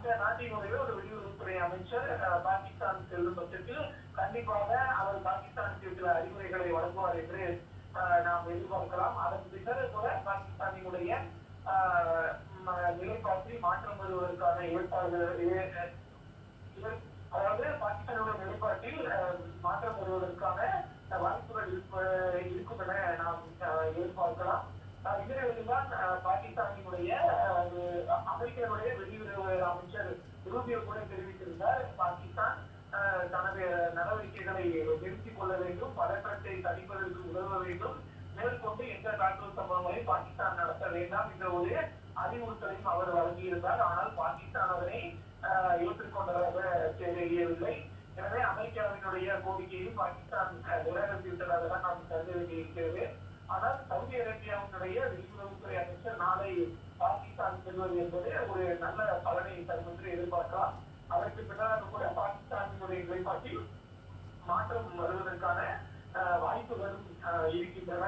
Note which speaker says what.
Speaker 1: அந்த நாட்டினுடைய ஒரு வெளியுறவுத்துறை அமைச்சர் பாகிஸ்தான் செல்லும் பட்சத்தில் கண்டிப்பாக அவர் பாகிஸ்தானுக்கு சில அறிவுரைகளை வழங்குவார் என்று நாம் எதிர்பார்க்கலாம். அதன் பின்னர் கூட பாகிஸ்தானினுடைய நிலைப்பாட்டில் மாற்றம் வருவதற்கான ஏற்பாடுகள் அதாவது பாகிஸ்தானுடைய நிலைப்பாட்டில் மாற்றம் வருவதற்கான வாய்ப்புகள் இருக்கும் என நாம் எதிர்பார்க்கலாம். அஹ், இதனிடையில்தான் பாகிஸ்தானினுடைய அமெரிக்கனுடைய அமெரிக்காவுடைய வெளியுறவு அமைச்சர் ரூபியோ கூட தெரிவித்திருந்தார். பாகிஸ்தான் தனது நடவடிக்கைகளை நிறுத்திக் கொள்ள வேண்டும் பதற்றத்தை தணிப்பதற்கு உதவ வேண்டும். மேற்கொண்டு எந்த தாக்குதல் சம்பவங்களையும் பாகிஸ்தான் நடத்த வேண்டாம் என்ற ஒரு அறிவுறுத்தலையும் அவர் வழங்கியிருந்தார். ஆனால் பாகிஸ்தான் அதனை ஏற்றுக்கொண்டதாக தெரியவில்லை. எனவே அமெரிக்காவினுடைய கோரிக்கையை பாகிஸ்தான் ஆஹ், விட்டதாக தான் நாம் கருத வேண்டியிருக்கிறது ஆனால் சவுதி பாகிஸ்தானுடைய வெளியுறவுத்துறை அமைச்சர் நாளை பாகிஸ்தான் செல்வது என்பது ஒரு நல்ல பலனை தரும் என்று எதிர்பார்க்கலாம். அதற்கு பின்னால் கூட பாகிஸ்தானினுடைய நிலைப்பாட்டில் மாற்றம் வருவதற்கான வாய்ப்புகளும் இருக்கின்றன.